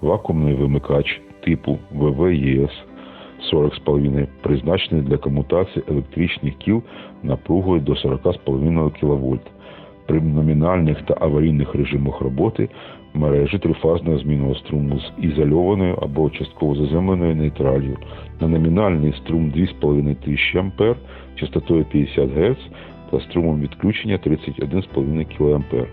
Вакуумний вимикач типу ВВЄС 40,5 призначений для комутації електричних кіл напругою до 40,5 кВт. При номінальних та аварійних режимах роботи мережі трифазного змінного струму з ізольованою або частково заземленою нейтралью на номінальний струм 2500 А частотою 50 Гц та струмом відключення 31,5 кА.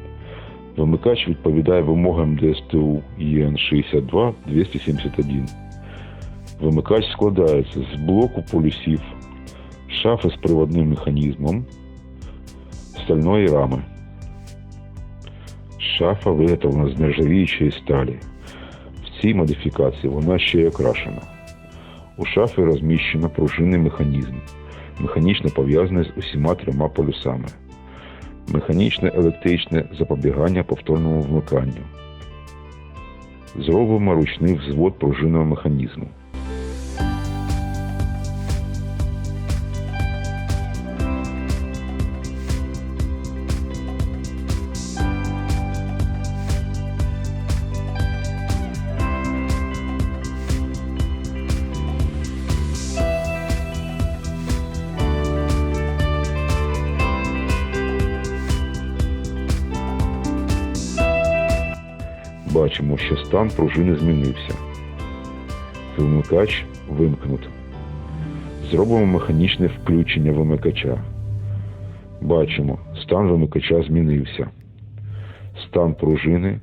Вимикач відповідає вимогам ДСТУ ЄН 62 271. Вимикач складається з блоку полюсів, шафи з приводним механізмом, стальної рами. Шафа виготовлена з нержавіючої сталі. В цій модифікації вона ще й окрашена. У шафі розміщено пружинний механізм, механічно пов'язаний з усіма трьома полюсами. Механічне електричне запобігання повторному вмиканню. Зробимо ручний взвод пружинного механізму. Бачимо, що стан пружини змінився. Вимикач вимкнут. Зробимо механічне включення вимикача. Бачимо, стан вимикача змінився. Стан пружини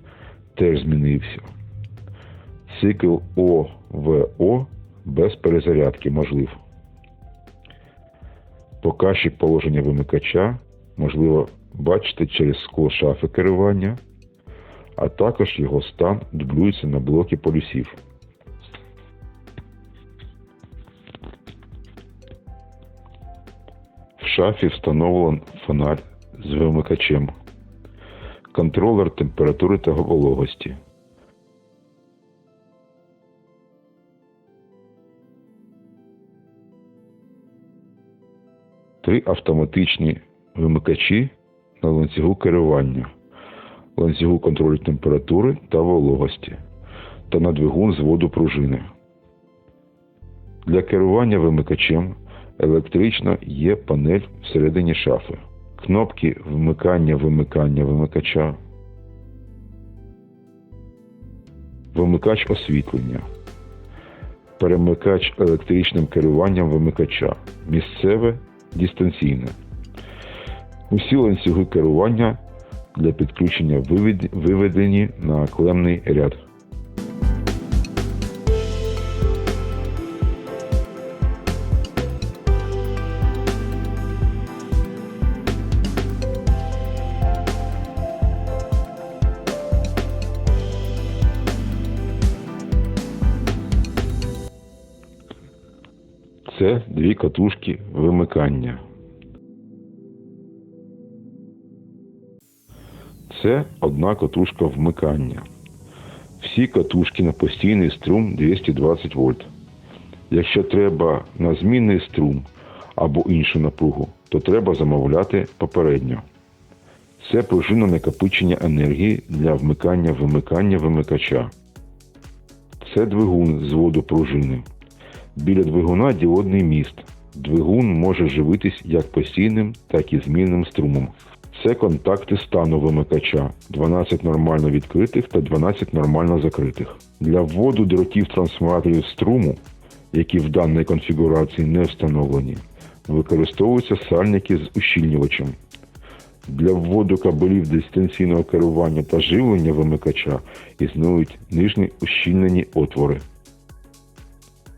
теж змінився. Цикл ОВО без перезарядки можлив. Показчик положення вимикача можливо бачити через скло шафи керування а також його стан дублюється на блокі полюсів. В шафі встановлен фонарь з вимикачем, контролер температури та вологості. Три автоматичні вимикачі на ланцюгу керування ланцюгу контролю температури та вологості та на двигун зводу пружини. Для керування вимикачем електрично є панель всередині шафи, кнопки вмикання-вимикання вимикача, вимикач освітлення, перемикач електричним керуванням вимикача, місцеве дистанційне. Усі ланцюги керування для підключення виведені на клемний ряд. Це дві катушки вимикання. Це одна катушка вмикання. Всі катушки на постійний струм 220 вольт. Якщо треба на змінний струм або іншу напругу, то треба замовляти попередньо. Це пружинне накопичення енергії для вмикання вимикання вимикача. Це двигун з воду пружини. Біля двигуна діодний міст. Двигун може живитись як постійним, так і змінним струмом. Це контакти стану вимикача 12 нормально відкритих та 12 нормально закритих. Для вводу дротів трансформаторів струму, які в даній конфігурації не встановлені, використовуються сальники з ущільнювачем. Для вводу кабелів дистанційного керування та живлення вимикача існують нижні ущільнені отвори.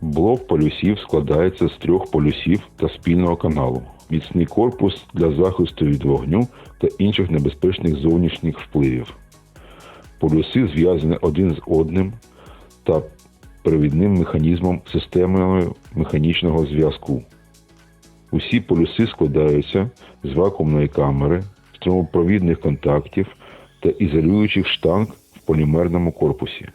Блок полюсів складається з трьох полюсів та спільного каналу. Міцний корпус для захисту від вогню та інших небезпечних зовнішніх впливів. Полюси зв'язані один з одним та привідним механізмом системою механічного зв'язку. Усі полюси складаються з вакуумної камери, струмопровідних контактів та ізолюючих штанг в полімерному корпусі.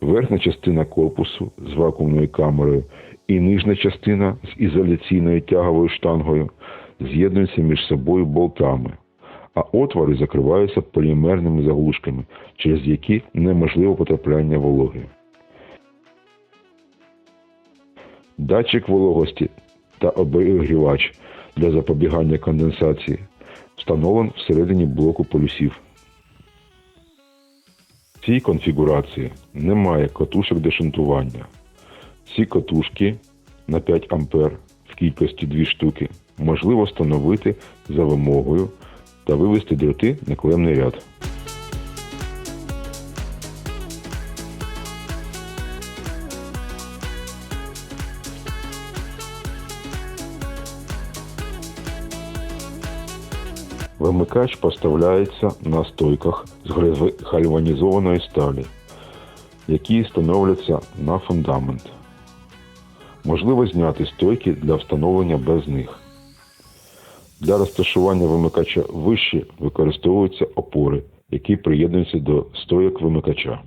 Верхня частина корпусу з вакуумною камерою і нижня частина з ізоляційною тяговою штангою з'єднуються між собою болтами, а отвори закриваються полімерними заглушками, через які неможливо потрапляння вологи. Датчик вологості та обігрівач для запобігання конденсації встановлен всередині блоку полюсів. Цій конфігурації немає катушок для шунтування. Ці катушки на 5 А в кількості 2 штуки можливо встановити за вимогою та вивести дроти на клемний ряд. Вимикач поставляється на стойках з гальванізованої сталі, які встановляться на фундамент. Можливо зняти стойки для встановлення без них. Для розташування вимикача вище використовуються опори, які приєднуються до стоек вимикача.